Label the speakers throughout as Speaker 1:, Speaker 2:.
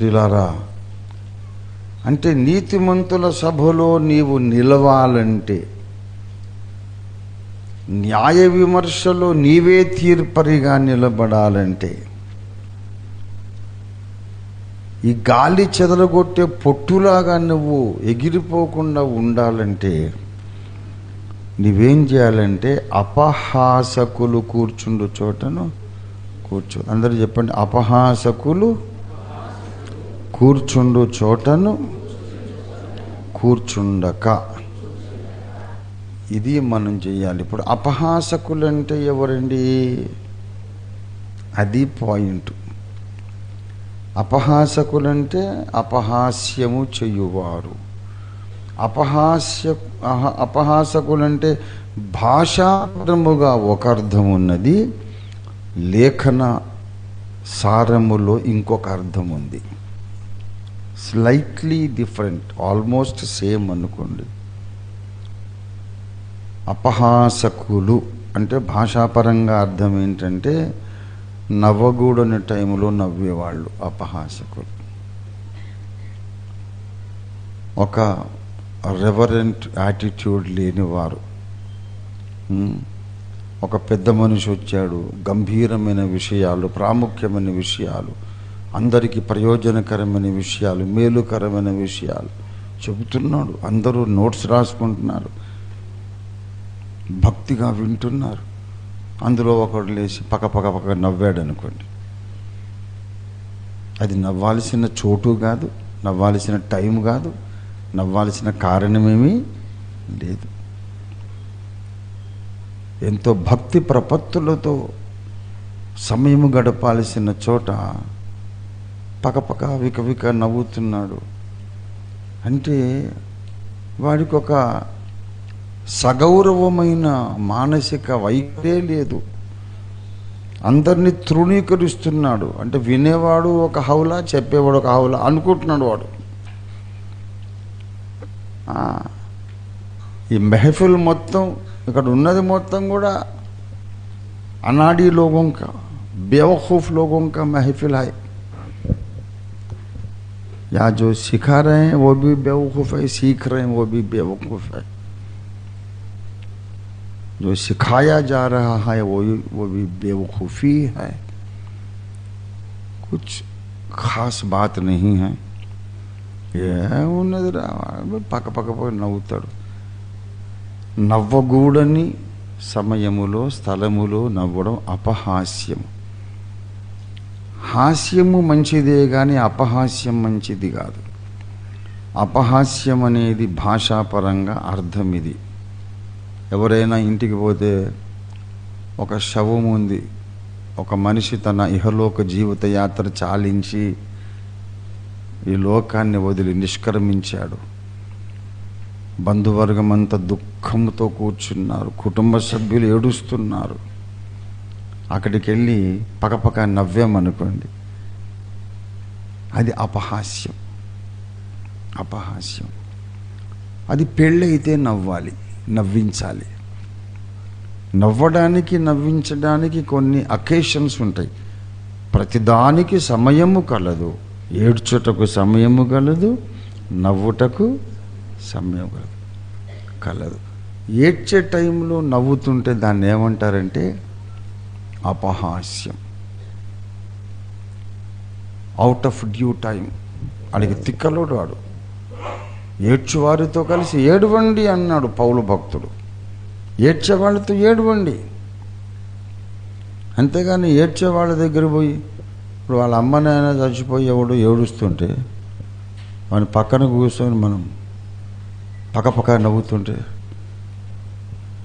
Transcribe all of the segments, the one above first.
Speaker 1: ప్రిలారా అంటే నీతిమంతుల సభలో నీవు నిలవాలంటే న్యాయ విమర్శలో నీవే తీర్పరిగా నిలబడాలంటే ఈ గాలి చెదలగొట్టే పొట్టులాగా నువ్వు ఎగిరిపోకుండా ఉండాలంటే నువ్వేం చేయాలంటే అపహాసకులు కూర్చుండు చోటను కూర్చో. అందరూ చెప్పండి అపహాసకులు కూర్చుండు చోటను కూర్చుండక. ఇది మనం చేయాలి ఇప్పుడు అపహాసకులు అంటే ఎవరండి? అది పాయింట్. అపహాసకులంటే అపహాస్యము చెయ్యువారు అపహాస్య అపహాసకులంటే భాషాపరముగా ఒక అర్థం ఉన్నది లేఖన సారములో ఇంకొక అర్థం ఉంది స్లైట్లీ డిఫరెంట్ ఆల్మోస్ట్ సేమ్ అనుకోండి. అపహాసకులు అంటే భాషాపరంగా అర్థం ఏంటంటే నవ్వగూడని టైంలో నవ్వేవాళ్ళు అపహాసకులు. ఒక రెవరెంట్ యాటిట్యూడ్ లేనివారు. ఒక పెద్ద మనిషి వచ్చాడు గంభీరమైన విషయాలు ప్రాముఖ్యమైన విషయాలు. అందరికీ ప్రయోజనకరమైన విషయాలు మేలుకరమైన విషయాలు చెబుతున్నాడు. అందరూ నోట్స్ రాసుకుంటున్నారు. భక్తిగా వింటున్నారు. అందులో ఒకడు లేచి పక్క పక్క పక్క నవ్వాడు అనుకోండి అది నవ్వాల్సిన చోటు కాదు నవ్వాల్సిన టైం కాదు నవ్వాల్సిన కారణమేమీ లేదు. ఎంతో భక్తి ప్రపత్తులతో సమయం గడపాల్సిన చోట పకపక వికవిక నవ్వుతున్నాడు అంటే వాడికి ఒక సగౌరవమైన మానసిక వైఖరే లేదు అందరినీ తృణీకరిస్తున్నాడు అంటే వినేవాడు ఒక హౌలా చెప్పేవాడు ఒక హౌలా అనుకుంటున్నాడు వాడు ఆ, ఈ మెహఫిల్ మొత్తం ఇక్కడ ఉన్నది మొత్తం కూడా अनाड़ी लोगों का बेवकूफ़ लोगों का महफिल है या जो सिखा रहे हैं वो भी बेवकूफ़ है सीख रहे हैं वो भी बेवकूफ़ है जो सिखाया जा रहा है वो वो भी बेवकूफ़ी है कुछ खास बात नहीं है ఏ ఉన్నది రా పక్క పక్క పక్క నవ్వుతాడు నవ్వగూడని సమయములో స్థలములో నవ్వడం అపహాస్యం హాస్యము మంచిదే కానీ అపహాస్యం మంచిది కాదు. అపహాస్యం అనేది భాషాపరంగా అర్థం ఇది ఎవరైనా ఇంటికి పోతే ఒక శవం ఉంది. ఒక మనిషి తన ఇహలోక జీవిత యాత్ర చాలించి ఈ లోకాన్ని వదిలి నిష్క్రమించాడు. బంధువర్గం అంతా దుఃఖంతో కూర్చున్నారు. కుటుంబ సభ్యులు ఏడుస్తున్నారు. అక్కడికి వెళ్ళి పకపక నవ్వామనుకోండి అది అపహాస్యం. అపహాస్యం. అది పెళ్ళైతే నవ్వాలి నవ్వించాలి. నవ్వడానికి నవ్వించడానికి కొన్ని అకేషన్స్ ఉంటాయి. ప్రతిదానికి సమయము కలదు. ఏడ్చుటకు సమయము కలదు. నవ్వుటకు సమయం కలదు. కలదు. ఏడ్చే టైంలో నవ్వుతుంటే దాన్ని ఏమంటారంటే అపహాస్యం. అవుట్ ఆఫ్ డ్యూ టైం అడిగి తిక్కలోడు వాడు ఏడ్చువారితో కలిసి ఏడువండి అన్నాడు పౌలు భక్తుడు. ఏడ్చే వాళ్ళతో అంతేగాని ఏడ్చే వాళ్ళ దగ్గర పోయి ఇప్పుడు వాళ్ళ అమ్మనైనా చచ్చిపోయి ఎవడు ఏడుస్తుంటే వాని పక్కన కూర్చొని మనం పక్కపక్క నవ్వుతుంటే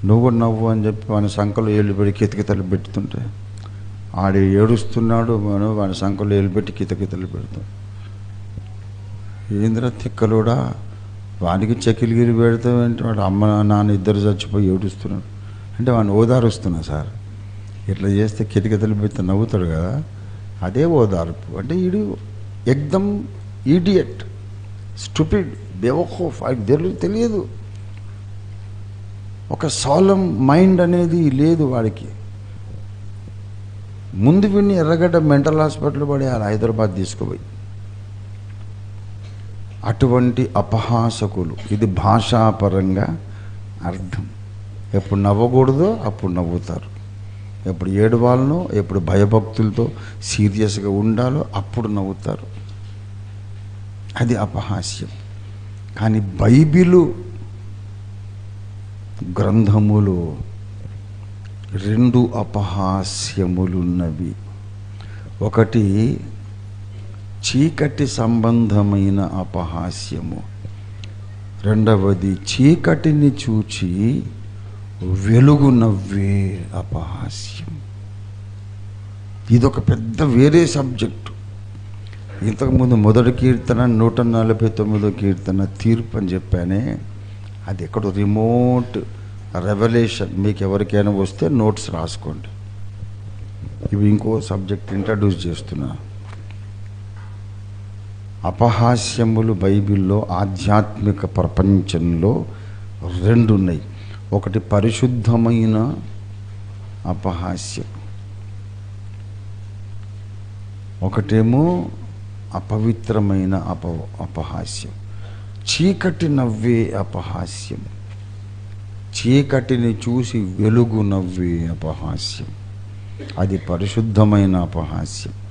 Speaker 1: నువ్వు కూడా నవ్వు అని చెప్పి వాని సంకలు ఏళ్ళు పెట్టి కితకితలు పెడుతుంటే ఆడి ఏడుస్తున్నాడు మనం వాని సంకలు ఏళ్ళు పెట్టి కితకితలు పెడతాం. ఏంద్ర తిక్కలుడా? వానికి చెకిలిగిరి పెడతాం ఏంటి? వాడు అమ్మ నాన్న ఇద్దరు చచ్చిపోయి ఏడుస్తున్నాడు. అంటే వాడిని ఓదారుస్తున్నా సార్. ఇట్లా చేస్తే కితకితలు పెడితే నవ్వుతాడు కదా. అదే ఓదార్పు. అంటే ఈడు ఎగ్దమ్ ఈడియట్ స్టూపిడ్ బేవఖూఫ్ అది తెలియదు. ఒక సాలం మైండ్ అనేది లేదు వాడికి. ముందు విని ఎర్రగడ్డ మెంటల్ హాస్పిటల్ పడేయాలి హైదరాబాద్ తీసుకుపోయి. అటువంటి అపహాసకులు. ఇది భాషాపరంగా అర్థం. ఎప్పుడు నవ్వకూడదో అప్పుడు నవ్వుతారు. ఎప్పుడు ఏడవాలనో ఎప్పుడు భయభక్తులతో సీరియస్గా ఉండాలో అప్పుడు నవ్వుతారు. అది అపహాస్యం. కానీ బైబిలు గ్రంథములు రెండు అపహాస్యములున్నవి. ఒకటి చీకటి సంబంధమైన అపహాస్యము. రెండవది చీకటిని చూచి వెలుగు నవ్వే అపహాస్యం. ఇదొక పెద్ద వేరే సబ్జెక్టు. ఇంతకుముందు మొదటి కీర్తన నూట నలభై తొమ్మిదో కీర్తన తీర్పు అని చెప్పానే అది ఎక్కడో రిమోట్ రెవల్యూషన్ మీకు ఎవరికైనా వస్తే నోట్స్ రాసుకోండి. ఇవి ఇంకో సబ్జెక్ట్ ఇంట్రడ్యూస్ చేస్తున్నా. అపహాస్యములు బైబిల్లో ఆధ్యాత్మిక ప్రపంచంలో రెండు ఉన్నాయి ఒకటి పరిశుద్ధమైన అపహాస్యం. ఒకటేమో అపవిత్రమైన అప అపహాస్యం. చీకటి నవ్వే అపహాస్యం. చీకటిని చూసి వెలుగు నవ్వే అపహాస్యం. అది పరిశుద్ధమైన అపహాస్యం.